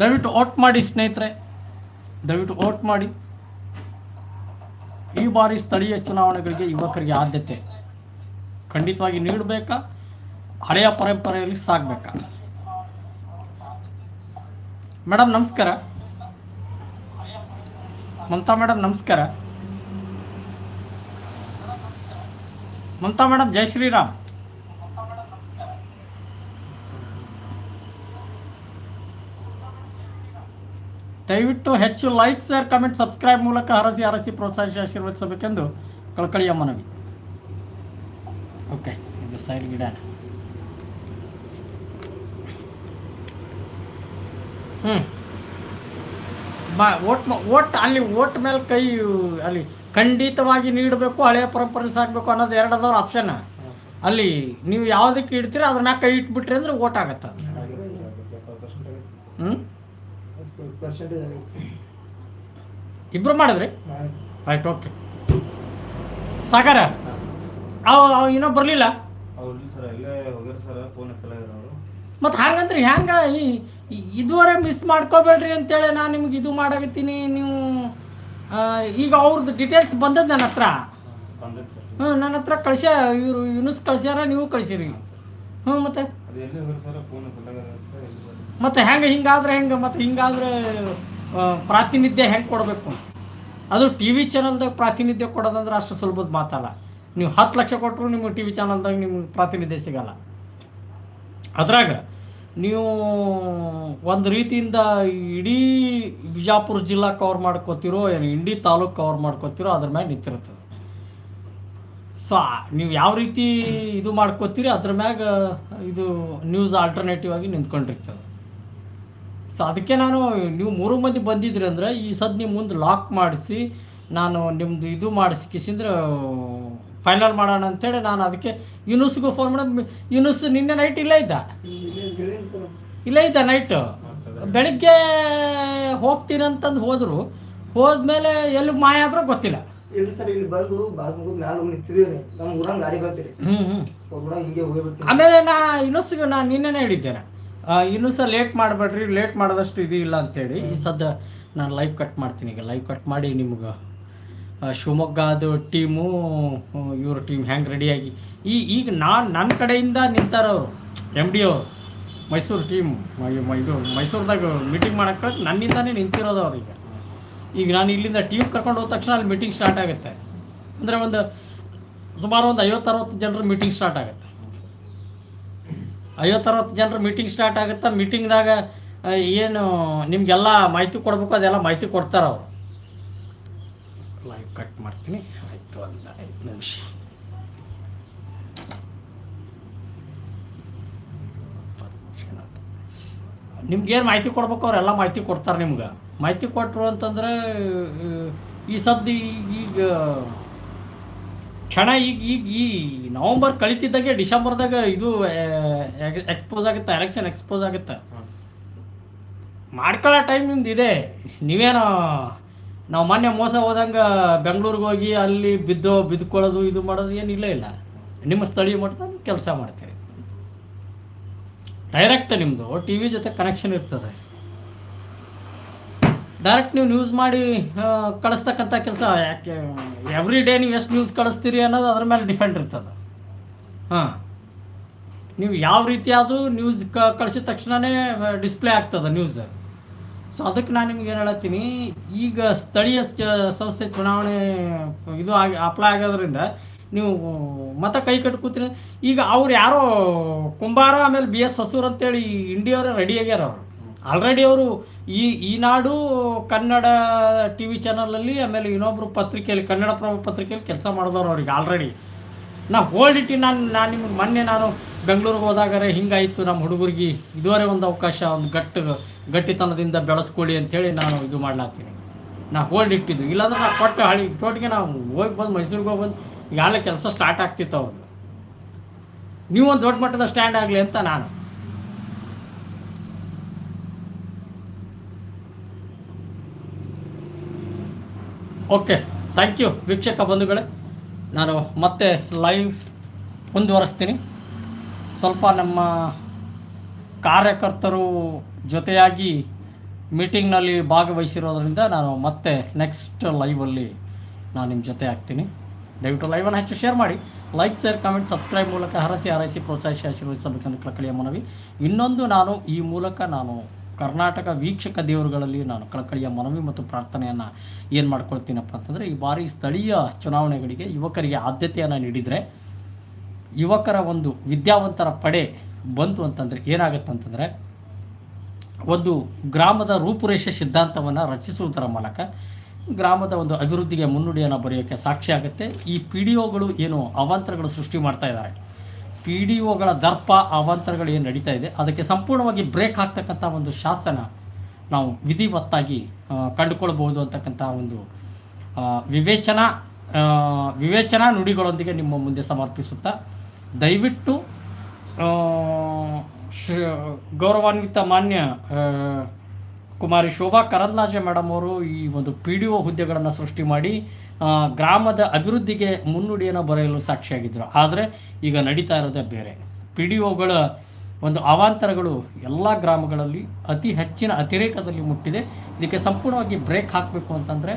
ದಯವಿಟ್ಟು ಓಟ್ ಮಾಡಿ ಸ್ನೇಹಿತರೆ, ದಯವಿಟ್ಟು ಓಟ್ ಮಾಡಿ. ಈ ಬಾರಿ ಸ್ಥಳೀಯ ಚುನಾವಣೆಗಳಿಗೆ ಯುವಕರಿಗೆ ಆದ್ಯತೆ ಖಂಡಿತವಾಗಿ ನೀಡಬೇಕಾ? ಹಳೆಯ ಪರಂಪರೆಯಲ್ಲಿ ಸಾಗಬೇಕಾ? ಮೇಡಮ್ ನಮಸ್ಕಾರ. ಮಮತಾ ಮೇಡಮ್ ನಮಸ್ಕಾರ. ಮಮತಾ ಮೇಡಮ್ ಜೈ ಶ್ರೀರಾಮ್. ದಯವಿಟ್ಟು ಹೆಚ್ಚು ಲೈಕ್ ಶೇರ್ ಕಮೆಂಟ್ ಸಬ್ಸ್ಕ್ರೈಬ್ ಮೂಲಕ ಹರಸಿ ಹರಸಿ ಪ್ರೋತ್ಸಾಹಿಸಿ ಆಶೀರ್ವದಿಸಬೇಕೆಂದು ಕಳಕಳಿಯ ಮನವಿ. ಓಕೆ ಇದು ಸೈಡ್ ಗಿಡ. ಹ್ಞೂ ಬಾ ಓಟ್ ಓಟ್ ಅಲ್ಲಿ ಓಟ್ ಮೇಲೆ ಕೈ, ಅಲ್ಲಿ ಖಂಡಿತವಾಗಿ ನೀಡಬೇಕು, ಹಳೆಯ ಪರಂಪರೆ ಸಾಕಬೇಕು ಅನ್ನೋದು ಎರಡು ಅದಾವ ಆಪ್ಷನ್ ಅಲ್ಲಿ ನೀವು ಯಾವುದಕ್ಕೆ ಇಡ್ತೀರ ಅದನ್ನ ಕೈ ಇಟ್ಬಿಟ್ರಿ ಅಂದ್ರೆ ಓಟ್ ಆಗತ್ತೆ ಹ್ಞೂ ಪರ್ಸೆಂಟೇಜ್ ಇಬ್ರು ಮಾಡಿದ್ರಿ? ರೈಟ್ ಓಕೆ ಸಾಕಾರ ಅವು ಅವು ಇನ್ನೂ ಬರಲಿಲ್ಲ? ಅವ್ರು ಸರ್ ಇಲ್ಲೇ ಹೋಗ್ಯಾರ ಸರ್ ಫೋನ್ ಎತ್ತಲ್ಲ ಅವರು. ಮತ್ತು ಹಂಗಂದ್ರೆ ಹೆಂಗೆ ಈ ಇದುವರೆ ಮಿಸ್ ಮಾಡ್ಕೋಬೇಡ್ರಿ ಅಂತೇಳಿ ನಾನು ನಿಮ್ಗೆ ಇದು ಮಾಡಾಕತ್ತೀನಿ ನೀವು ಈಗ ಅವ್ರದ್ದು ಡೀಟೇಲ್ಸ್ ಬಂದದ್ದು ನನ್ನ ಹತ್ರ. ಹ್ಞೂ ನನ್ನ ಹತ್ರ ಕಳ್ಸ ಇವರು ಯೂನಿಸ್ ಕಳ್ಸ್ಯಾರ ನೀವು ಕಳ್ಸಿರಿ. ಹ್ಞೂ ಮತ್ತೆ? ಅದು ಎಲ್ಲಿ ಹೋಗ್ಯಾರ ಸರ್ ಫೋನ್ ಎತ್ತಲ್ಲ ಅಂತ ಎಲ್ಲಿ ಬಂದ್ರಿ? ಮತ್ತು ಹೆಂಗೆ ಹಿಂಗಾದ್ರೆ ಹೆಂಗೆ, ಮತ್ತು ಹಿಂಗಾದ್ರೆ ಪ್ರಾತಿನಿಧ್ಯ ಹೆಂಗೆ ಕೊಡಬೇಕು? ಅದು ಟಿ ವಿ ಚಾನಲ್ದಾಗ ಪ್ರಾತಿನಿಧ್ಯ ಕೊಡೋದಂದ್ರೆ ಅಷ್ಟು ಸುಲಭದ ಮಾತಲ್ಲ. ನೀವು ಹತ್ತು ಲಕ್ಷ ಕೊಟ್ಟರು ನಿಮಗೆ ಟಿ ವಿ ಚಾನಲ್ದಾಗ ನಿಮ್ಗೆ ಪ್ರಾತಿನಿಧ್ಯ ಸಿಗಲ್ಲ. ಅದ್ರಾಗ ನೀವು ಒಂದು ರೀತಿಯಿಂದ ಇಡೀ ಬಿಜಾಪುರ ಜಿಲ್ಲಾ ಕವರ್ ಮಾಡ್ಕೋತಿರೋ ಏನು, ಇಂಡಿ ತಾಲೂಕು ಕವರ್ ಮಾಡ್ಕೋತಿರೋ ಅದ್ರ ಮ್ಯಾಗ ನಿಂತಿರ್ತದೆ. ಸೊ ನೀವು ಯಾವ ರೀತಿ ಇದು ಮಾಡ್ಕೋತೀರಿ ಅದ್ರ ಮ್ಯಾಗ ಇದು ನ್ಯೂಸ್ ಆಲ್ಟರ್ನೇಟಿವ್ ಆಗಿ ನಿಂತ್ಕೊಂಡಿರ್ತದೆ. ಸೊ ಅದಕ್ಕೆ ನಾನು ನೀವು ಮೂರು ಮಂದಿ ಬಂದಿದ್ರಿ ಅಂದ್ರೆ ಈ ಸದ್ ನಿಮ್ಮ ಮುಂದೆ ಲಾಕ್ ಮಾಡಿಸಿ ನಾನು ನಿಮ್ಮದು ಇದು ಮಾಡಿಸಿ ಕಿಸಿಂದ್ರೆ ಫೈನಲ್ ಮಾಡೋಣ ಅಂತೇಳಿ ನಾನು ಅದಕ್ಕೆ ಯೂನುಸ್ಗೂ ಫೋನ್ ಮಾಡೋದು. ಯೂನುಸ್ ನಿನ್ನೆ ನೈಟ್ ಇಲ್ಲೇ ಇದ್ದ? ಇಲ್ಲೇ ಇದ್ದ ನೈಟು ಬೆಳಿಗ್ಗೆ ಹೋಗ್ತೀನಿ ಅಂತಂದು ಹೋದರು. ಹೋದ್ಮೇಲೆ ಎಲ್ಲಿ ಮಾಯ ಆದ್ರೂ ಗೊತ್ತಿಲ್ಲ. ಇಲ್ಲ ಸರ್ ಇಲ್ಲಿ ಬಂದು ಬಾಜ್ ಮ್ಯಾಲ ನಮ್ಮ ಊರಂಗ್ ಗಾಡಿ ಬರ್ತೀರಿ ಹ್ಞೂ ಹ್ಞೂ ಒಬ್ಬಡ ಹಿಂಗೆ ಹೋಗ್ಬಿಟ್ಟು ಆಮೇಲೆ ನಾ ಇನ್ನೊಸ್ಗೂ ನಾನು ನಿನ್ನೆನೇ ಹೇಳಿದ್ದೇನೆ. ಇನ್ನೂ ಸಹ ಲೇಟ್ ಮಾಡಬೇಡ್ರಿ ಲೇಟ್ ಮಾಡೋದಷ್ಟು ಇದು ಇಲ್ಲ ಅಂತೇಳಿ. ಈ ಸದ್ಯ ನಾನು ಲೈವ್ ಕಟ್ ಮಾಡ್ತೀನಿ ಈಗ ಲೈವ್ ಕಟ್ ಮಾಡಿ ನಿಮ್ಗೆ. ಶಿವಮೊಗ್ಗ ಶಿವಮೊಗ್ಗದು ಟೀಮು ಇವ್ರ ಟೀಮ್ ಹ್ಯಾಂಗೆ ರೆಡಿಯಾಗಿ ಈ ಈಗ ನಾನು ನನ್ನ ಕಡೆಯಿಂದ ನಿಂತಾರವರು ಎಂ ಡಿ ಅವರು ಮೈಸೂರು ಟೀಮ್ ಇದು ಮೈಸೂರ್ದಾಗ ಮೀಟಿಂಗ್ ಮಾಡಕ್ಕೆ ನನ್ನಿಂದಾನೇ ನಿಂತಿರೋದು ಅವ್ರಿಗೆ ಈಗ. ಈಗ ನಾನು ಇಲ್ಲಿಂದ ಟೀಮ್ ಕರ್ಕೊಂಡು ಹೋದ ತಕ್ಷಣ ಅಲ್ಲಿ ಮೀಟಿಂಗ್ ಸ್ಟಾರ್ಟ್ ಆಗುತ್ತೆ. ಅಂದರೆ ಒಂದು ಸುಮಾರು ಒಂದು ಐವತ್ತು ಅರವತ್ತು ಜನರ ಮೀಟಿಂಗ್ ಸ್ಟಾರ್ಟ್ ಆಗುತ್ತೆ. ಐವತ್ತರವತ್ತು ಜನರು ಮೀಟಿಂಗ್ ಸ್ಟಾರ್ಟ್ ಆಗುತ್ತೆ ಮೀಟಿಂಗ್ದಾಗ ಏನು ನಿಮಗೆಲ್ಲ ಮಾಹಿತಿ ಕೊಡಬೇಕು ಅದೆಲ್ಲ ಮಾಹಿತಿ ಕೊಡ್ತಾರೆ ಅವರು. ಲೈವ್ ಕಟ್ ಮಾಡ್ತೀನಿ. ಆಯಿತು ಒಂದು ಐದು ನಿಮಿಷ. ನಿಮ್ಗೇನು ಮಾಹಿತಿ ಕೊಡ್ಬೇಕು ಅವರೆಲ್ಲ ಮಾಹಿತಿ ಕೊಡ್ತಾರೆ ನಿಮ್ಗೆ. ಮಾಹಿತಿ ಕೊಟ್ಟರು ಅಂತಂದ್ರೆ ಈ ಸದ್ದು ಈಗ ಕ್ಷಣ ಈಗ ಈಗ ಈ ನವಂಬರ್ ಕಳಿತಿದ್ದಾಗೆ ಡಿಸೆಂಬರ್ದಾಗ ಇದು ಎಕ್ಸ್ಪೋಸ್ ಆಗುತ್ತೆ ಎಲೆಕ್ಷನ್ ಎಕ್ಸ್ಪೋಸ್ ಆಗುತ್ತೆ. ಮಾಡ್ಕೊಳ್ಳೋ ಟೈಮ್ ನಿಮ್ದು ಇದೆ. ನೀವೇನೋ ನಾವು ಮೊನ್ನೆ ಮೋಸ ಹೋದಂಗೆ ಬೆಂಗಳೂರಿಗೆ ಹೋಗಿ ಅಲ್ಲಿ ಬಿದ್ದು ಬಿದ್ದುಕೊಳ್ಳೋದು ಇದು ಮಾಡೋದು ಏನಿಲ್ಲ ಇಲ್ಲ ನಿಮ್ಮ ಸ್ಥಳೀಯ ಮಟ್ಟದಲ್ಲಿ ಕೆಲಸ ಮಾಡ್ತೀರಿ. ಡೈರೆಕ್ಟ್ ನಿಮ್ಮದು ಟಿ ವಿ ಜೊತೆ ಕನೆಕ್ಷನ್ ಇರ್ತದೆ. ಡೈರೆಕ್ಟ್ ನೀವು ನ್ಯೂಸ್ ಮಾಡಿ ಕಳಿಸ್ತಕ್ಕಂಥ ಕೆಲಸ, ಯಾಕೆ ಎವ್ರಿ ಡೇ ನೀವು ಎಷ್ಟು ನ್ಯೂಸ್ ಕಳಿಸ್ತೀರಿ ಅನ್ನೋದು ಅದ್ರ ಮೇಲೆ ಡಿಪೆಂಡ್ ಇರ್ತದೆ. ಹಾಂ. ನೀವು ಯಾವ ರೀತಿಯಾದ ನ್ಯೂಸ್ ಕ, ಕಳಿಸಿದ ತಕ್ಷಣವೇ ಡಿಸ್ಪ್ಲೇ ಆಗ್ತದೆ ನ್ಯೂಸ್ ಸೊ ಅದಕ್ಕೆ ನಾನು ನಿಮ್ಗೆ ಏನು ಹೇಳತ್ತೀನಿ, ಈಗ ಸ್ಥಳೀಯ ಸಂಸ್ಥೆ ಚುನಾವಣೆ, ಇದು ಆಗಿ ಅಪ್ಲೈ ಆಗೋದ್ರಿಂದ ನೀವು ಮತ ಕೈ ಕಟ್ಟಿ ಕೂತೀನಿ ಈಗ ಅವ್ರು ಯಾರೋ ಕುಂಬಾರ ಆಮೇಲೆ ಬಿ ಎಸ್ ಹಸೂರ್ ಅಂತೇಳಿ ಇಂಡಿಯವರೇ ರೆಡಿ ಆಗ್ಯಾರ ಅವರು. ಆಲ್ರೆಡಿ ಅವರು ಈ ಈನಾಡು ಕನ್ನಡ ಟಿ ವಿ ಚಾನಲಲ್ಲಿ ಆಮೇಲೆ ಇನ್ನೊಬ್ಬರು ಪತ್ರಿಕೆಯಲ್ಲಿ, ಕನ್ನಡ ಪ್ರಭ ಪತ್ರಿಕೆಯಲ್ಲಿ ಕೆಲಸ ಮಾಡಿದವ್ರು ಅವ್ರಿಗೆ ಆಲ್ರೆಡಿ ನಾ ಹೋಲ್ಡ್ ಇಟ್ಟು ನಾನು ನಾನು ನಿಮ್ಗೆ ಮೊನ್ನೆ ನಾನು ಬೆಂಗಳೂರಿಗೆ ಹೋದಾಗರೆ ಹಿಂಗಾಯಿತು ನಮ್ಮ ಹುಡುಗರಿಗೆ. ಇದುವರೆ ಒಂದು ಅವಕಾಶ, ಒಂದು ಗಟ್ಟು, ಗಟ್ಟಿತನದಿಂದ ಬೆಳೆಸ್ಕೊಳ್ಳಿ ಅಂತೇಳಿ ನಾನು ಇದು ಮಾಡ್ಲಾಗ್ತೀನಿ ನಾ ಹೋಲ್ಡ್ ಇಟ್ಟಿದ್ದು ಇಲ್ಲಾಂದ್ರೆ ನಾ ಕೊಟ್ಟು ಹಳಿ, ತೋಟಿಗೆ ನಾವು ಹೋಗಿ ಬಂದು ಮೈಸೂರಿಗೆ ಹೋಗಿ ಬಂದು ಈಗಾಗಲೇ ಕೆಲಸ ಸ್ಟಾರ್ಟ್ ಆಗ್ತಿತ್ತು ಅವ್ರದ್ದು ನೀವು ಒಂದು ದೊಡ್ಡ ಮಟ್ಟದ ಸ್ಟ್ಯಾಂಡ್ ಆಗಲಿ ಅಂತ ನಾನು. ಓಕೆ ಥ್ಯಾಂಕ್ ಯು ವೀಕ್ಷಕ ಬಂಧುಗಳೇ. ನಾನು ಮತ್ತೆ ಲೈವ್ ಮುಂದುವರಿಸ್ತೀನಿ. ಸ್ವಲ್ಪ ನಮ್ಮ ಕಾರ್ಯಕರ್ತರು ಜೊತೆಯಾಗಿ ಮೀಟಿಂಗ್ನಲ್ಲಿ ಭಾಗವಹಿಸಿರೋದ್ರಿಂದ ನಾನು ಮತ್ತೆ ನೆಕ್ಸ್ಟ್ ಲೈವಲ್ಲಿ ನಾನು ನಿಮ್ಮ ಜೊತೆ ಆಗ್ತೀನಿ. ದಯವಿಟ್ಟು ಲೈವನ್ನು ಹೆಚ್ಚು ಶೇರ್ ಮಾಡಿ. ಲೈಕ್ ಶೇರ್ ಕಮೆಂಟ್ ಸಬ್ಸ್ಕ್ರೈಬ್ ಮೂಲಕ ಹರಸಿ, ಹಾರೈಸಿ, ಪ್ರೋತ್ಸಾಹಿಸಿ, ಆಶೀರ್ವದಿಸಬೇಕೆಂದು ಕಳಕಳಿಯ ಮನವಿ. ಇನ್ನೊಂದು ನಾನು ಈ ಮೂಲಕ ನಾನು ಕರ್ನಾಟಕ ವೀಕ್ಷಕ ದೇವರುಗಳಲ್ಲಿ ನಾನು ಕಳಕಳಿಯ ಮನವಿ ಮತ್ತು ಪ್ರಾರ್ಥನೆಯನ್ನು ಏನು ಮಾಡ್ಕೊಳ್ತೀನಪ್ಪ ಅಂತಂದರೆ, ಈ ಬಾರಿ ಸ್ಥಳೀಯ ಚುನಾವಣೆಗಳಿಗೆ ಯುವಕರಿಗೆ ಆದ್ಯತೆಯನ್ನು ನೀಡಿದರೆ, ಯುವಕರ ಒಂದು ವಿದ್ಯಾವಂತರ ಪಡೆ ಬಂತು ಅಂತಂದರೆ ಏನಾಗುತ್ತೆ ಅಂತಂದರೆ, ಒಂದು ಗ್ರಾಮದ ರೂಪುರೇಷೆ ಸಿದ್ಧಾಂತವನ್ನು ರಚಿಸುವುದರ ಮೂಲಕ ಗ್ರಾಮದ ಒಂದು ಅಭಿವೃದ್ಧಿಗೆ ಮುನ್ನುಡಿಯನ್ನು ಬರೆಯೋಕ್ಕೆ ಸಾಕ್ಷಿ ಆಗುತ್ತೆ. ಈ ಪಿ ಡಿ ಒಗಳು ಏನು ಅವಾಂತರಗಳು ಸೃಷ್ಟಿ ಮಾಡ್ತಾ ಇದ್ದಾರೆ. ಪಿ ಡಿ ಒಗಳ ದರ್ಪ ಅವಾಂತರಗಳು ಏನು ನಡೀತಾ ಇದೆ, ಅದಕ್ಕೆ ಸಂಪೂರ್ಣವಾಗಿ ಬ್ರೇಕ್ ಹಾಕ್ತಕ್ಕಂಥ ಒಂದು ಶಾಸನ ನಾವು ವಿಧಿವತ್ತಾಗಿ ಕಂಡುಕೊಳ್ಬೋದು ಅಂತಕ್ಕಂಥ ಒಂದು ವಿವೇಚನಾ ವಿವೇಚನಾ ನುಡಿಗಳೊಂದಿಗೆ ನಿಮ್ಮ ಮುಂದೆ ಸಮರ್ಪಿಸುತ್ತಾ, ದಯವಿಟ್ಟು ಗೌರವಾನ್ವಿತ ಮಾನ್ಯ ಕುಮಾರಿ ಶೋಭಾ ಕರಂದ್ಲಾಜೆ ಮೇಡಮ್ ಅವರು ಈ ಒಂದು ಪಿ ಡಿ ಒ ಹುದ್ದೆಗಳನ್ನು ಸೃಷ್ಟಿ ಮಾಡಿ ಗ್ರಾಮದ ಅಭಿವೃದ್ಧಿಗೆ ಮುನ್ನುಡಿಯನ್ನು ಬರೆಯಲು ಸಾಕ್ಷಿಯಾಗಿದ್ದರು ಆದರೆ ಈಗ ನಡೀತಾ ಇರೋದೇ ಬೇರೆ. ಪಿ ಡಿ ಒಗಳ ಒಂದು ಅವಾಂತರಗಳು ಎಲ್ಲ ಗ್ರಾಮಗಳಲ್ಲಿ ಅತಿ ಹೆಚ್ಚಿನ ಅತಿರೇಕದಲ್ಲಿ ಮುಟ್ಟಿದೆ. ಇದಕ್ಕೆ ಸಂಪೂರ್ಣವಾಗಿ ಬ್ರೇಕ್ ಹಾಕಬೇಕು ಅಂತಂದರೆ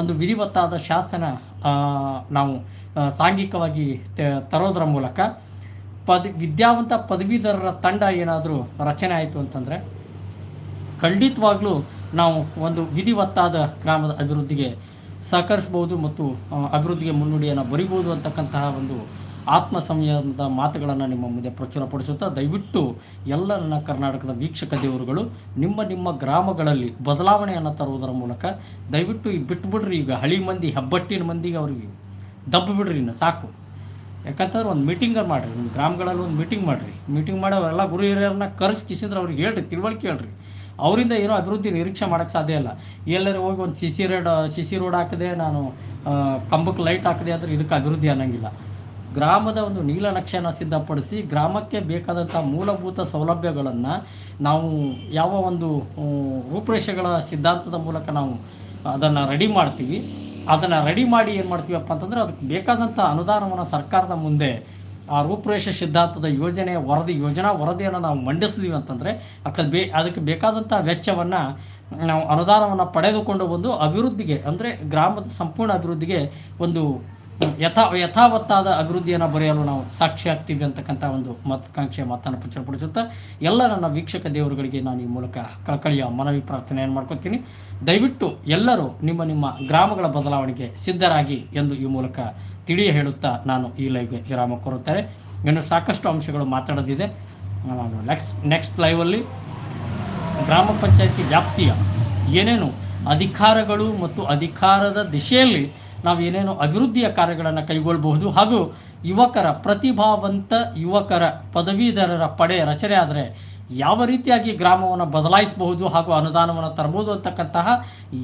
ಒಂದು ವಿಧಿವತ್ತಾದ ಶಾಸನ ನಾವು ಸಾಂಘಿಕವಾಗಿ ತರೋದ್ರ ಮೂಲಕ. ಪದ, ವಿದ್ಯಾವಂತ ಪದವೀಧರರ ತಂಡ ಏನಾದರೂ ರಚನೆ ಆಯಿತು ಅಂತಂದರೆ ಖಂಡಿತವಾಗ್ಲೂ ನಾವು ಒಂದು ವಿಧಿವತ್ತಾದ ಗ್ರಾಮದ ಅಭಿವೃದ್ಧಿಗೆ ಸಹಕರಿಸ್ಬೋದು ಮತ್ತು ಅಭಿವೃದ್ಧಿಗೆ ಮುನ್ನುಡಿಯನ್ನು ಬರಿಬೋದು ಅಂತಕ್ಕಂತಹ ಒಂದು ಆತ್ಮ ಸಂಯಮದ ಮಾತುಗಳನ್ನು ನಿಮ್ಮ ಮುಂದೆ ಪ್ರಚುರಪಡಿಸುತ್ತಾ ದಯವಿಟ್ಟು ಎಲ್ಲ ನನ್ನ ಕರ್ನಾಟಕದ ವೀಕ್ಷಕ ದೇವರುಗಳು, ನಿಮ್ಮ ನಿಮ್ಮ ಗ್ರಾಮಗಳಲ್ಲಿ ಬದಲಾವಣೆಯನ್ನು ತರುವುದರ ಮೂಲಕ ದಯವಿಟ್ಟು ಈ ಬಿಟ್ಬಿಡ್ರಿ, ಈಗ ಹಳಿ ಮಂದಿ, ಹೆಬ್ಬಟ್ಟಿನ ಮಂದಿಗೆ ಅವ್ರಿಗೆ ದಬ್ಬು ಬಿಡ್ರಿ ಇನ್ನು, ಸಾಕು. ಯಾಕಂತಂದ್ರೆ ಒಂದು ಮೀಟಿಂಗ್ ಮಾಡಿರಿ ನಿಮ್ಮ ಗ್ರಾಮಗಳಲ್ಲಿ ಒಂದು ಮೀಟಿಂಗ್ ಮಾಡಿರಿ. ಮೀಟಿಂಗ್ ಮಾಡಿ ಅವರೆಲ್ಲ ಗುರು ಹಿರಿಯರನ್ನ ಕರೆಸಿ ಕಿಸಿದ್ರೆ ಅವ್ರಿಗೆ ಹೇಳ್ರಿ, ತಿಳುವಳಿಕೆ ಹೇಳ್ರಿ. ಅವರಿಂದ ಏನೋ ಅಭಿವೃದ್ಧಿ ನಿರೀಕ್ಷೆ ಮಾಡೋಕ್ಕೆ ಸಾಧ್ಯ ಇಲ್ಲ. ಎಲ್ಲರೂ ಹೋಗಿ ಒಂದು C C road CC road ಹಾಕಿದೆ ನಾನು ಕಂಬಕ್ಕೆ ಲೈಟ್ ಹಾಕಿದೆ ಅಂದರೆ ಇದಕ್ಕೆ ಅಭಿವೃದ್ಧಿ ಅನ್ನಂಗಿಲ್ಲ. ಗ್ರಾಮದ ಒಂದು ನೀಲನಕ್ಷೆಯನ್ನು ಸಿದ್ಧಪಡಿಸಿ ಗ್ರಾಮಕ್ಕೆ ಬೇಕಾದಂಥ ಮೂಲಭೂತ ಸೌಲಭ್ಯಗಳನ್ನು ನಾವು ಯಾವ ಒಂದು ರೂಪುರೇಷೆಗಳ ಸಿದ್ಧಾಂತದ ಮೂಲಕ ನಾವು ಅದನ್ನು ರೆಡಿ ಮಾಡ್ತೀವಿ. ಅದನ್ನು ರೆಡಿ ಮಾಡಿ ಏನು ಮಾಡ್ತೀವಪ್ಪ ಅಂತಂದರೆ ಅದಕ್ಕೆ ಬೇಕಾದಂಥ ಅನುದಾನವನ್ನು ಸರ್ಕಾರದ ಮುಂದೆ ಆ ರೂಪುರೇಷೆ ಸಿದ್ಧಾಂತದ ಯೋಜನೆ, ವರದಿ, ಯೋಜನಾ ವರದಿಯನ್ನು ನಾವು ಮಂಡಿಸಿದೀವಿ ಅಂತಂದರೆ ಅಕ್ಕ ಬೇ ಅದಕ್ಕೆ ಬೇಕಾದಂಥ ವೆಚ್ಚವನ್ನು ನಾವು ಅನುದಾನವನ್ನು ಪಡೆದುಕೊಂಡು ಬಂದು ಅಭಿವೃದ್ಧಿಗೆ, ಅಂದರೆ ಗ್ರಾಮದ ಸಂಪೂರ್ಣ ಅಭಿವೃದ್ಧಿಗೆ ಒಂದು ಯಥಾ ಯಥಾವತ್ತಾದ ಅಭಿವೃದ್ಧಿಯನ್ನು ಬರೆಯಲು ನಾವು ಸಾಕ್ಷಿ ಆಗ್ತೀವಿ ಅಂತಕ್ಕಂಥ ಒಂದು ಮಹತ್ವಾಕಾಂಕ್ಷೆಯ ಮಾತನ್ನು ಪ್ರಚುರಪಡಿಸುತ್ತಾ ಎಲ್ಲ ನನ್ನ ವೀಕ್ಷಕ ದೇವರುಗಳಿಗೆ ನಾನು ಈ ಮೂಲಕ ಕಳಕಳಿಯ ಮನವಿ ಪ್ರಾರ್ಥನೆಯನ್ನು ಮಾಡ್ಕೊತೀನಿ. ದಯವಿಟ್ಟು ಎಲ್ಲರೂ ನಿಮ್ಮ ನಿಮ್ಮ ಗ್ರಾಮಗಳ ಬದಲಾವಣೆಗೆ ಸಿದ್ಧರಾಗಿ ಎಂದು ಈ ಮೂಲಕ ತಿಳಿ ಹೇಳುತ್ತಾ ನಾನು ಈ ಲೈವ್ಗೆ ವಿರಾಮ ಕೋರುತ್ತಾರೆ ಇನ್ನು ಸಾಕಷ್ಟು ಅಂಶಗಳು ಮಾತಾಡೋದಿದೆ. ನಾನು ನೆಕ್ಸ್ಟ್ ನೆಕ್ಸ್ಟ್ ಲೈವಲ್ಲಿ ಗ್ರಾಮ ಪಂಚಾಯತಿ ವ್ಯಾಪ್ತಿಯ ಏನೇನು ಅಧಿಕಾರಗಳು ಮತ್ತು ಅಧಿಕಾರದ ದಿಶೆಯಲ್ಲಿ ನಾವು ಏನೇನು ಅಭಿವೃದ್ಧಿಯ ಕಾರ್ಯಗಳನ್ನು ಕೈಗೊಳ್ಳಬಹುದು ಹಾಗೂ ಯುವಕರ ಪ್ರತಿಭಾವಂತ ಯುವಕರ ಪದವೀಧರರ ಪಡೆ ರಚನೆ ಆದರೆ ಯಾವ ರೀತಿಯಾಗಿ ಗ್ರಾಮವನ್ನು ಬದಲಾಯಿಸಬಹುದು ಹಾಗೂ ಅನುದಾನವನ್ನು ತರಬಹುದು ಅಂತಕ್ಕಂತಹ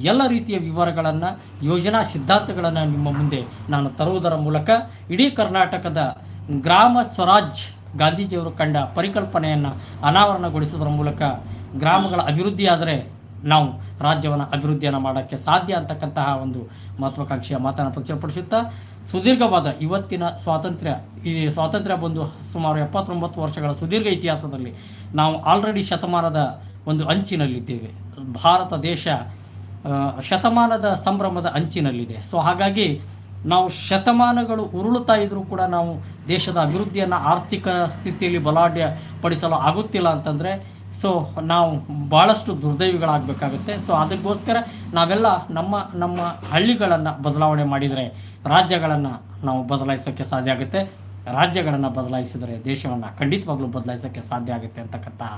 ಎಲ್ಲ ರೀತಿಯ ವಿವರಗಳನ್ನು, ಯೋಜನಾ ಸಿದ್ಧಾಂತಗಳನ್ನು ನಿಮ್ಮ ಮುಂದೆ ನಾನು ತರುವುದರ ಮೂಲಕ ಇಡೀ ಕರ್ನಾಟಕದ ಗ್ರಾಮ ಸ್ವರಾಜ್ ಗಾಂಧೀಜಿಯವರು ಕಂಡ ಪರಿಕಲ್ಪನೆಯನ್ನು ಅನಾವರಣಗೊಳಿಸುವುದರ ಮೂಲಕ ಗ್ರಾಮಗಳ ಅಭಿವೃದ್ಧಿಯಾದರೆ ನಾವು ರಾಜ್ಯವನ್ನು ಅಭಿವೃದ್ಧಿಯನ್ನು ಮಾಡೋಕ್ಕೆ ಸಾಧ್ಯ ಅಂತಕ್ಕಂತಹ ಒಂದು ಮಹತ್ವಾಕಾಂಕ್ಷೆಯ ಮಾತನ್ನು ಪ್ರಚುರಪಡಿಸುತ್ತಾ ಸುದೀರ್ಘವಾದ ಇವತ್ತಿನ ಸ್ವಾತಂತ್ರ್ಯ, ಈ ಸ್ವಾತಂತ್ರ್ಯ ಬಂದು ಸುಮಾರು ಎಪ್ಪತ್ತೊಂಬತ್ತು ವರ್ಷಗಳ ಸುದೀರ್ಘ ಇತಿಹಾಸದಲ್ಲಿ ನಾವು ಆಲ್ರೆಡಿ ಶತಮಾನದ ಒಂದು ಅಂಚಿನಲ್ಲಿದ್ದೇವೆ. ಭಾರತ ದೇಶ ಶತಮಾನದ ಸಂಭ್ರಮದ ಅಂಚಿನಲ್ಲಿದೆ. ಸೊ ಹಾಗಾಗಿ ನಾವು ಶತಮಾನಗಳು ಉರುಳುತ್ತಾ ಇದ್ರೂ ಕೂಡ ನಾವು ದೇಶದ ಅಭಿವೃದ್ಧಿಯನ್ನು ಆರ್ಥಿಕ ಸ್ಥಿತಿಯಲ್ಲಿ ಬಲಾಢ್ಯ ಪಡಿಸಲು ಆಗುತ್ತಿಲ್ಲ ಅಂತಂದರೆ ಸೊ ನಾವು ಭಾಳಷ್ಟು ದುರ್ದೈವಿಗಳಾಗಬೇಕಾಗುತ್ತೆ. ಸೊ ಅದಕ್ಕೋಸ್ಕರ ನಾವೆಲ್ಲ ನಮ್ಮ ನಮ್ಮ ಹಳ್ಳಿಗಳನ್ನು ಬದಲಾವಣೆ ಮಾಡಿದರೆ, ರಾಜ್ಯಗಳನ್ನು ನಾವು ಬದಲಾಯಿಸೋಕ್ಕೆ ಸಾಧ್ಯ ಆಗುತ್ತೆ. ರಾಜ್ಯಗಳನ್ನು ಬದಲಾಯಿಸಿದರೆ, ದೇಶವನ್ನು ಖಂಡಿತವಾಗ್ಲೂ ಬದಲಾಯಿಸೋಕ್ಕೆ ಸಾಧ್ಯ ಆಗುತ್ತೆ ಅಂತಕ್ಕಂತಹ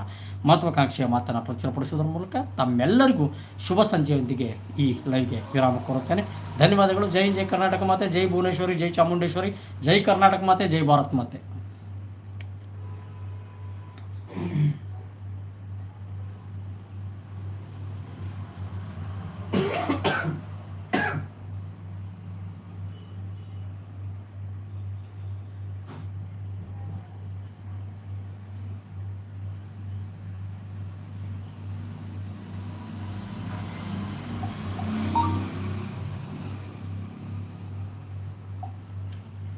ಮಹತ್ವಾಕಾಂಕ್ಷೆಯ ಮಾತನ್ನು ಪ್ರಚುರಪಡಿಸೋದ್ರ ಮೂಲಕ ತಮ್ಮೆಲ್ಲರಿಗೂ ಶುಭ ಸಂಜೆಯೊಂದಿಗೆ ಈ ಲೈವ್ಗೆ ವಿರಾಮ ಕೋರುತ್ತೇನೆ. ಧನ್ಯವಾದಗಳು. ಜೈ ಜೈ ಕರ್ನಾಟಕ ಮಾತೆ, ಜೈ ಭುವನೇಶ್ವರಿ, ಜೈ ಚಾಮುಂಡೇಶ್ವರಿ, ಜೈ ಕರ್ನಾಟಕ ಮಾತೆ, ಜೈ ಭಾರತ್ ಮಾತೆ.